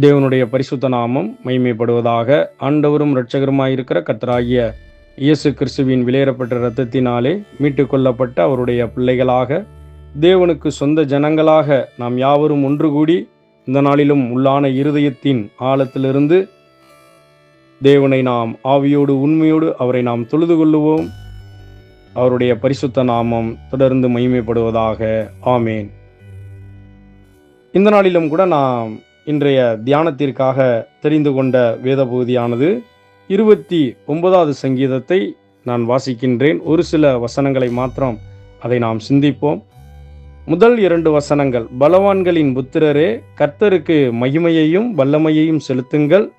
தேவனுடைய பரிசுத்த நாமம் மைமைப்படுவதாக ஆண்டவரும் இரட்சகருமாயிருக்கிற கத்தராகிய இயேசு கிறிஸ்துவின் விலையேறப்பட்ட இரத்தத்தினாலே மீட்டு கொள்ளப்பட்ட அவருடைய பிள்ளைகளாக தேவனுக்கு சொந்த ஜனங்களாக நாம் யாவரும் ஒன்று கூடி இந்த நாளிலும் உள்ளான இருதயத்தின் ஆழத்திலிருந்து தேவனை நாம் ஆவியோடு உண்மையோடு அவரை நாம் தொழுது கொள்ளுவோம். அவருடைய பரிசுத்த நாமம் தொடர்ந்து மகிமைப்படுவதாக. ஆமேன். இந்த நாளிலும் கூட நாம் இன்றைய தியானத்திற்காக தெரிந்து கொண்ட வேத பகுதியானது இருபத்தி ஒன்பதாவது சங்கீதத்தை நான் வாசிக்கின்றேன். ஒரு சில வசனங்களை மாத்திரம் அதை நாம் சிந்திப்போம். முதல் இரண்டு வசனங்கள். பலவான்களின் புத்திரரே கர்த்தருக்கு மகிமையையும் வல்லமையையும் செலுத்துங்கள்.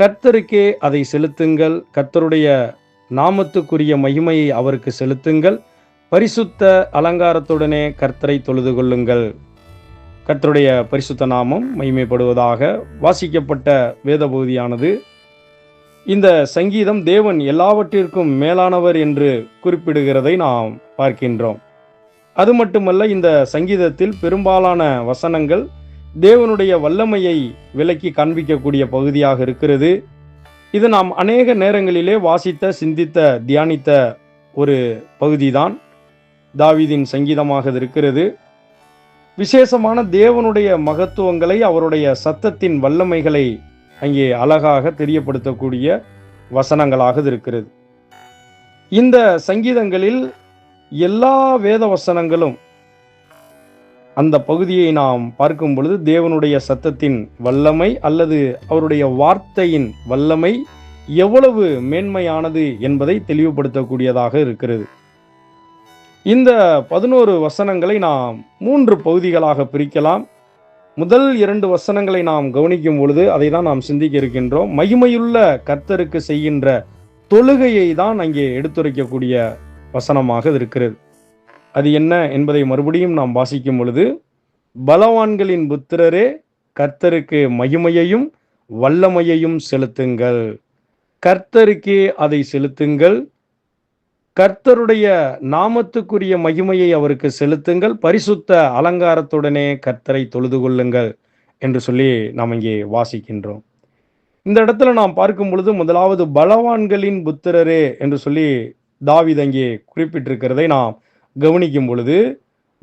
கர்த்தருக்கே அதை செலுத்துங்கள். கர்த்தருடைய நாமத்துக்குரிய மகிமையை அவருக்கு செலுத்துங்கள். பரிசுத்த அலங்காரத்துடனே கர்த்தரை தொழுது கொள்ளுங்கள். கர்த்தருடைய பரிசுத்த நாமம் மகிமைப்படுவதாக வாசிக்கப்பட்ட வேத பகுதியானது இந்த சங்கீதம் தேவன் எல்லாவற்றிற்கும் மேலானவர் என்று குறிப்பிடுகிறதை நாம் பார்க்கின்றோம். அது மட்டுமல்ல இந்த சங்கீதத்தில் பெரும்பாலான வசனங்கள் தேவனுடைய வல்லமையை விலக்கி காண்பிக்கக்கூடிய பகுதியாக இருக்கிறது. இது நாம் அநேக நேரங்களிலே வாசித்த சிந்தித்த தியானித்த ஒரு பகுதிதான். தாவீதின் சங்கீதமாக இருக்கிறது. விசேஷமான தேவனுடைய மகத்துவங்களை அவருடைய சத்தத்தின் வல்லமைகளை அங்கே அழகாக தெரியப்படுத்தக்கூடிய வசனங்களாக இருக்கிறது. இந்த சங்கீதங்களில் எல்லா வேத வசனங்களும் அந்த பகுதியை நாம் பார்க்கும் பொழுது தேவனுடைய சத்தத்தின் வல்லமை அல்லது அவருடைய வார்த்தையின் வல்லமை எவ்வளவு மேன்மையானது என்பதை தெளிவுபடுத்தக்கூடியதாக இருக்கிறது. இந்த பதினோரு வசனங்களை நாம் மூன்று பகுதிகளாக பிரிக்கலாம். முதல் இரண்டு வசனங்களை நாம் கவனிக்கும் பொழுது அதை தான் நாம் சிந்திக்க இருக்கின்றோம். மகிமையுள்ள கர்த்தருக்கு செய்கின்ற தொழுகையை தான் அங்கே எடுத்துரைக்கக்கூடிய வசனமாக இருக்கிறது. அது என்ன என்பதை மறுபடியும் நாம் வாசிக்கும் பொழுது பலவான்களின் புத்திரரே கர்த்தருக்கு மகிமையையும் வல்லமையையும் செலுத்துங்கள். கர்த்தருக்கே அதை செலுத்துங்கள். கர்த்தருடைய நாமத்துக்குரிய மகிமையை அவருக்கு செலுத்துங்கள். பரிசுத்த அலங்காரத்துடனே கர்த்தரை தொழுது கொள்ளுங்கள் என்று சொல்லி நாம் இங்கே வாசிக்கின்றோம். இந்த இடத்துல நாம் பார்க்கும் பொழுது முதலாவது பலவான்களின் புத்திரரே என்று சொல்லி தாவித் அங்கே குறிப்பிட்டிருக்கிறதை நாம் கவனிக்கும் பொழுது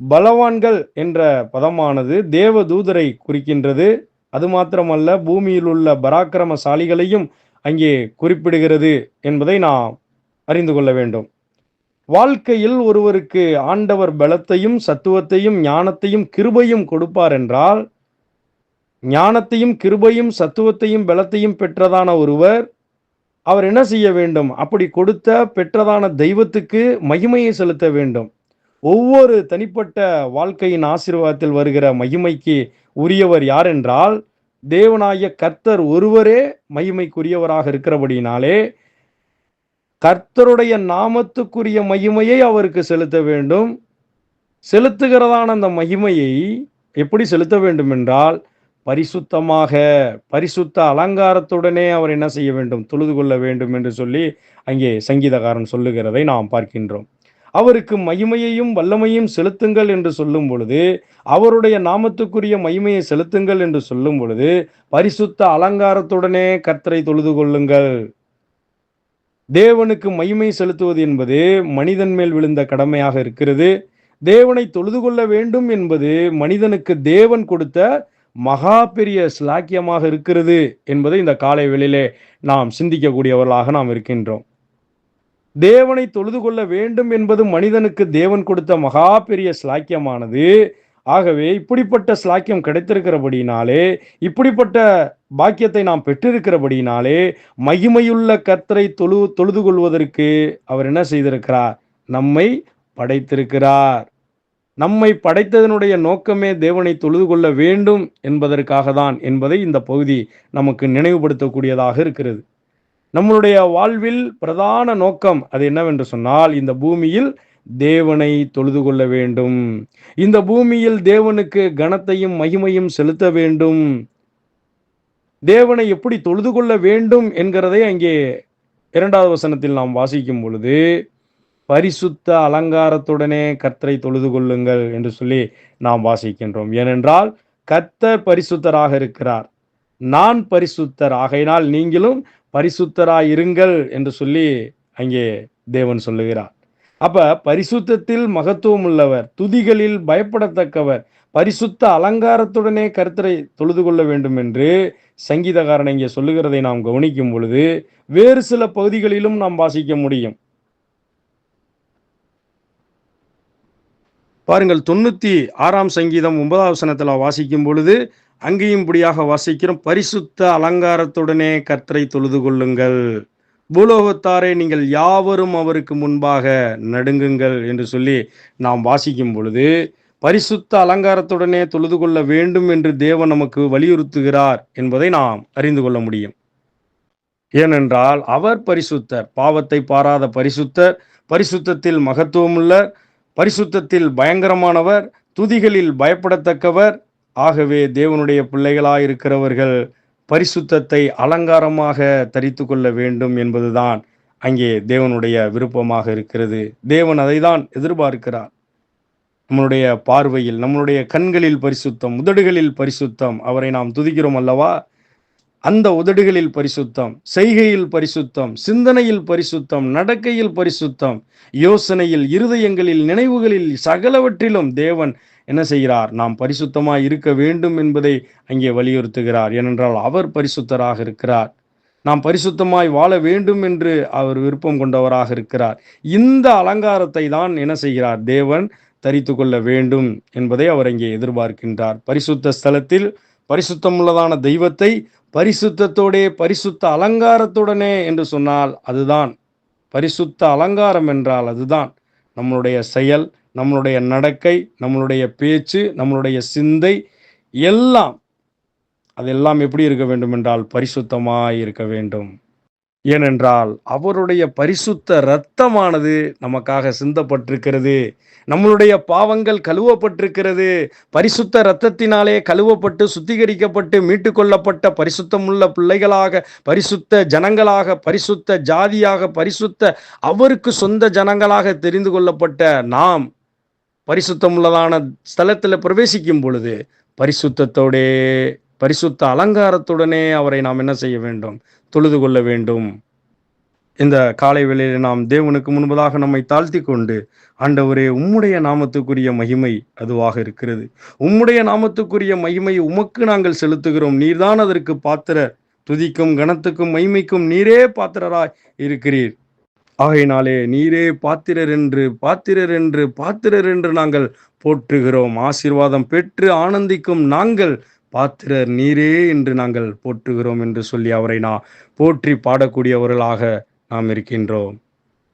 பலவான்கள் என்ற பதமானது தேவ தூதரை குறிக்கின்றது. அது மாத்திரமல்ல பூமியில் உள்ள பராக்கிரமசாலிகளையும் அங்கே குறிப்பிடுகிறது என்பதை நாம் அறிந்து கொள்ள வேண்டும். வாழ்க்கையில் ஒருவருக்கு ஆண்டவர் பலத்தையும் சத்துவத்தையும் ஞானத்தையும் கிருபையும் கொடுப்பார் என்றால் ஞானத்தையும் கிருபையும் சத்துவத்தையும் பலத்தையும் பெற்றதான ஒருவர் அவர் என்ன செய்ய வேண்டும்? அப்படி கொடுத்த பெற்றதான தெய்வத்துக்கு மகிமையை செலுத்த வேண்டும். ஒவ்வொரு தனிப்பட்ட வாழ்க்கையின் ஆசீர்வாதத்தில் வருகிற மகிமைக்கு உரியவர் யார் என்றால் தேவனாய கர்த்தர் ஒருவரே மகிமைக்குரியவராக இருக்கிறபடினாலே கர்த்தருடைய நாமத்துக்குரிய மகிமையை அவருக்கு செலுத்த வேண்டும். செலுத்துகிறதான அந்த மகிமையை எப்படி செலுத்த வேண்டும் என்றால் பரிசுத்தமாக பரிசுத்த அலங்காரத்துடனே அவர் என்ன செய்ய வேண்டும் தொழுது கொள்ள வேண்டும் என்று சொல்லி அங்கே சங்கீதக்காரன் சொல்லுகிறதை நாம் பார்க்கின்றோம். அவருக்கு மகிமையையும் வல்லமையும் செலுத்துங்கள் என்று சொல்லும் பொழுது அவருடைய நாமத்துக்குரிய மகிமையை செலுத்துங்கள் என்று சொல்லும் பொழுது பரிசுத்த அலங்காரத்துடனே கர்த்தரை தொழுது கொள்ளுங்கள். தேவனுக்கு மகிமை செலுத்துவது என்பது மனிதன் மேல் விழுந்த கடமையாக இருக்கிறது. தேவனை தொழுது கொள்ள வேண்டும் என்பது மனிதனுக்கு தேவன் கொடுத்த மகா பெரிய சிலாக்கியமாக இருக்கிறது என்பதை இந்த காலை வேளையிலே நாம் சிந்திக்கக்கூடியவர்களாக நாம் இருக்கின்றோம். தேவனை தொழுது கொள்ள வேண்டும் என்பது மனிதனுக்கு தேவன் கொடுத்த மகா பெரிய சிலாக்கியமானது ஆகவே இப்படிப்பட்ட சிலாக்கியம் கிடைத்திருக்கிறபடினாலே இப்படிப்பட்ட பாக்கியத்தை நாம் பெற்றிருக்கிறபடினாலே மகிமையுள்ள கர்த்தரை தொழு தொழுது கொள்வதற்கு அவர் என்ன செய்திருக்கிறார்? நம்மை படைத்திருக்கிறார். நம்மை படைத்ததனுடைய நோக்கமே தேவனை தொழுது கொள்ள வேண்டும் என்பதற்காக தான் என்பதை இந்த பகுதி நமக்கு நினைவுபடுத்தக்கூடியதாக இருக்கிறது. நம்மளுடைய வாழ்வில் பிரதான நோக்கம் அது என்னவென்று சொன்னால் இந்த பூமியில் தேவனை தொழுது கொள்ள வேண்டும். இந்த பூமியில் தேவனுக்கு கனத்தையும் மகிமையும் செலுத்த வேண்டும். தேவனை எப்படி தொழுது கொள்ள வேண்டும் என்கிறதை அங்கே இரண்டாவது வசனத்தில் நாம் வாசிக்கும் பொழுது பரிசுத்த அலங்காரத்துடனே கர்த்தரை தொழுது கொள்ளுங்கள் என்று சொல்லி நாம் வாசிக்கின்றோம். ஏனென்றால் கர்த்தர் பரிசுத்தராக இருக்கிறார். நான் பரிசுத்தர். ஆகையினால் நீங்களும் பரிசுத்தராயிருங்கள் என்று சொல்லி அங்கே தேவன் சொல்லுகிறார். அப்ப பரிசுத்தத்தில் மகத்துவம் உள்ளவர் துதிகளில் பயப்படத்தக்கவர் பரிசுத்த அலங்காரத்துடனே கருத்தரை தொழுது கொள்ள வேண்டும் என்று சங்கீதக்காரன் இங்கே சொல்லுகிறதை நாம் கவனிக்கும் பொழுது வேறு சில பகுதிகளிலும் நாம் வாசிக்க முடியும். பாருங்கள் தொண்ணூத்தி ஆறாம் சங்கீதம் ஒன்பதாவசனத்தில் வாசிக்கும் பொழுது அங்கேயும் இப்படியாக வாசிக்கிறோம். பரிசுத்த அலங்காரத்துடனே கர்த்தரை தொழுது கொள்ளுங்கள். பூலோகத்தாரே நீங்கள் யாவரும் அவருக்கு முன்பாக நடுங்குங்கள் என்று சொல்லி நாம் வாசிக்கும் பொழுது பரிசுத்த அலங்காரத்துடனே தொழுது கொள்ள வேண்டும் என்று தேவன் நமக்கு வலியுறுத்துகிறார் என்பதை நாம் அறிந்து கொள்ள முடியும். ஏனென்றால் அவர் பரிசுத்தர் பாவத்தை பாராத பரிசுத்தர் பரிசுத்தத்தில் மகத்துவமுள்ள பரிசுத்தத்தில் பயங்கரமானவர் துதிகளில் பயப்படத்தக்கவர். ஆகவே தேவனுடைய பிள்ளைகளாயிருக்கிறவர்கள் பரிசுத்தத்தை அலங்காரமாக தரித்து கொள்ள வேண்டும் என்பதுதான் அங்கே தேவனுடைய விருப்பமாக இருக்கிறது. தேவன் அதை தான் எதிர்பார்க்கிறார். நம்மளுடைய பார்வையில் நம்மளுடைய கண்களில் பரிசுத்தம் உதடுகளில் பரிசுத்தம் அவரை நாம் துதிக்கிறோம் அல்லவா? அந்த உதடுகளில் பரிசுத்தம் செய்கையில் பரிசுத்தம் சிந்தனையில் பரிசுத்தம் நடக்கையில் பரிசுத்தம் யோசனையில் இருதயங்களில் நினைவுகளில் சகலவற்றிலும் தேவன் என்ன செய்கிறார்? நாம் பரிசுத்தமாக இருக்க வேண்டும் என்பதை அங்கே வலியுறுத்துகிறார். ஏனென்றால் அவர் பரிசுத்தராக இருக்கிறார். நாம் பரிசுத்தமாய் வாழ வேண்டும் என்று அவர் விருப்பம் கொண்டவராக இருக்கிறார். இந்த அலங்காரத்தை தான் என்ன செய்கிறார்? தேவன் தரித்து கொள்ள வேண்டும் என்பதை அவர் இங்கே எதிர்பார்க்கின்றார். பரிசுத்த ஸ்தலத்தில் பரிசுத்தமுள்ளதான தெய்வத்தை பரிசுத்தத்தோடே பரிசுத்த அலங்காரத்துடனே என்று சொன்னால் அதுதான். பரிசுத்த அலங்காரம் என்றால் அதுதான் நம்மளுடைய செயல். நம்மளுடைய நடக்கை நம்மளுடைய பேச்சு நம்மளுடைய சிந்தை எல்லாம் அதெல்லாம் எப்படி இருக்க வேண்டும் என்றால் பரிசுத்தமாய் இருக்க வேண்டும். ஏனென்றால் அவருடைய பரிசுத்த இரத்தமானது நமக்காக சிந்தப்பட்டிருக்கிறது. நம்மளுடைய பாவங்கள் கழுவப்பட்டிருக்கிறது. பரிசுத்த இரத்தத்தினாலே கழுவப்பட்டு சுத்திகரிக்கப்பட்டு மீட்டுக்கொள்ளப்பட்ட பரிசுத்தமுள்ள பிள்ளைகளாக பரிசுத்த ஜனங்களாக பரிசுத்த ஜாதியாக பரிசுத்த அவருக்கு சொந்த ஜனங்களாக தெரிந்து கொள்ளப்பட்ட நாம் பரிசுத்தமுள்ளதான ஸ்தலத்தில் பிரவேசிக்கும் பொழுது பரிசுத்தத்தோடே பரிசுத்த அலங்காரத்துடனே அவரை நாம் என்ன செய்ய வேண்டும்? தொழுது கொள்ள வேண்டும். இந்த காலை வேளையில் நாம் தேவனுக்கு முன்பதாக நம்மை தாழ்த்தி கொண்டு ஆண்டவரே உம்முடைய நாமத்துக்குரிய மகிமை அதுவாக இருக்கிறது. உம்முடைய நாமத்துக்குரிய மகிமை உமக்கு நாங்கள் செலுத்துகிறோம். நீர்தான் அதற்கு பாத்திர. துதிக்கும் கணத்துக்கும் மகிமைக்கும் நீரே பாத்திரராய் இருக்கிறீர். ஆகையினாலே நீரே பாத்திரர் என்று பாத்திரர் என்று பாத்திரர் என்று நாங்கள் போற்றுகிறோம். ஆசீர்வாதம் பெற்று ஆனந்திக்கும் நாங்கள் பாத்திரர் நீரே என்று நாங்கள் போற்றுகிறோம் என்று சொல்லி அவரை நான் போற்றி பாடக்கூடியவர்களாக நாம் இருக்கின்றோம்.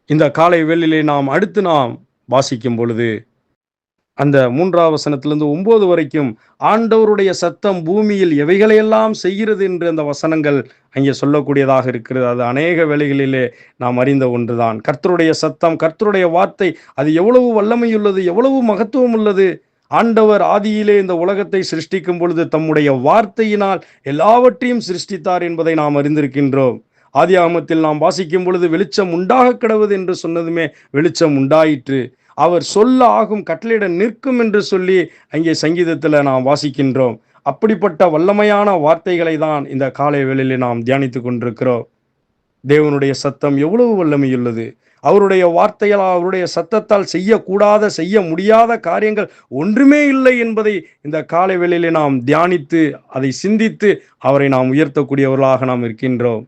இந்த காலை வேளையிலே நாம் அடுத்து நாம் வாசிக்கும் பொழுது அந்த மூன்றாவது வசனத்திலிருந்து ஒன்பது வரைக்கும் ஆண்டவருடைய சத்தம் பூமியில் எவைகளையெல்லாம் செய்கிறது என்று அந்த வசனங்கள் அங்கே சொல்லக்கூடியதாக இருக்கிறது. அது அநேக வேலைகளிலே நாம் அறிந்த ஒன்றுதான். கர்த்தருடைய சத்தம் கர்த்தருடைய வார்த்தை அது எவ்வளவு வல்லமையுள்ளது எவ்வளவு மகத்துவம் உள்ளது. ஆண்டவர் ஆதியிலே இந்த உலகத்தை சிருஷ்டிக்கும் பொழுது தம்முடைய வார்த்தையினால் எல்லாவற்றையும் சிருஷ்டித்தார் என்பதை நாம் அறிந்திருக்கின்றோம். ஆதி ஆமத்தில் நாம் வாசிக்கும் பொழுது வெளிச்சம் உண்டாக கிடவது என்று சொன்னதுமே வெளிச்சம் உண்டாயிற்று. அவர் சொல்ல ஆகும் கட்டளையிட நிற்கும் என்று சொல்லி அங்கே சங்கீதத்தில் நாம் வாசிக்கின்றோம். அப்படிப்பட்ட வல்லமையான வார்த்தைகளை தான் இந்த காலை வேளையிலே நாம் தியானித்து கொண்டிருக்கிறோம். தேவனுடைய சத்தம் எவ்வளவு வல்லமையுள்ளது. அவருடைய வார்த்தையால் அவருடைய சத்தத்தால் செய்யக்கூடாத செய்ய முடியாத காரியங்கள் ஒன்றுமே இல்லை என்பதை இந்த காலை வேளையிலே நாம் தியானித்து அதை சிந்தித்து அவரை நாம் உயர்த்தக்கூடியவர்களாக நாம் இருக்கின்றோம்.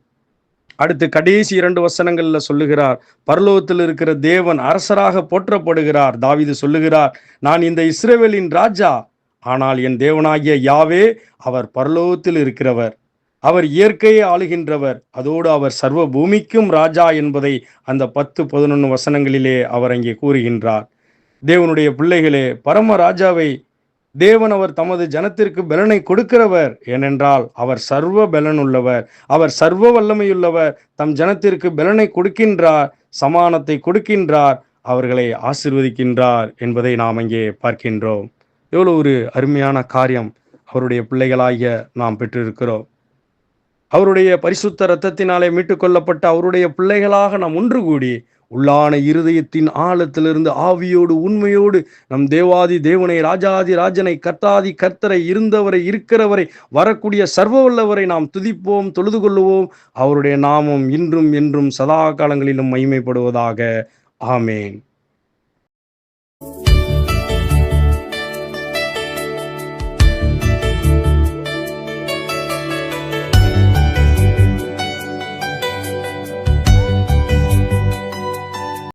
அடுத்து கடைசி இரண்டு வசனங்களில் சொல்லுகிறார் பரலோகத்தில் இருக்கிற தேவன் அரசராக போற்றப்படுகிறார். தாவிது சொல்லுகிறார் நான் இந்த இஸ்ரேவேலின் ராஜா ஆனால் என் தேவனாகிய யாவே அவர் பரலோகத்தில் இருக்கிறவர். அவர் இயற்கையை ஆளுகின்றவர். அதோடு அவர் சர்வ பூமிக்கும் ராஜா என்பதை அந்த பத்து பதினொன்று வசனங்களிலே அவர் அங்கே கூறுகின்றார். தேவனுடைய பிள்ளைகளே பரம ராஜாவை தேவன் அவர் தமது ஜனத்திற்கு பலனை கொடுக்கிறவர். ஏனென்றால் அவர் சர்வ பலன் உள்ளவர் அவர் சர்வ வல்லமையுள்ளவர். தம் ஜனத்திற்கு பலனை கொடுக்கின்றார். சமானத்தை கொடுக்கின்றார். அவர்களை ஆசிர்வதிக்கின்றார் என்பதை நாம் அங்கே பார்க்கின்றோம். எவ்வளோ ஒரு அருமையான காரியம் அவருடைய பிள்ளைகளாகிய நாம் பெற்றிருக்கிறோம். அவருடைய பரிசுத்த ரத்தத்தினாலே மீட்டுக்கொள்ளப்பட்ட அவருடைய பிள்ளைகளாக நாம் ஒன்று கூடி உள்ளான இருதயத்தின் ஆழத்திலிருந்து ஆவியோடு உண்மையோடு நம் தேவாதி தேவனை ராஜாதி ராஜனை கர்த்தாதி கர்த்தரை இருந்தவரை இருக்கிறவரை வரக்கூடிய சர்வ வல்லவரை நாம் துதிப்போம் தொழுது கொள்ளுவோம். அவருடைய நாமம் இன்றும் என்றும் சதா காலங்களிலும் மகிமைப்படுவதாக. ஆமேன்.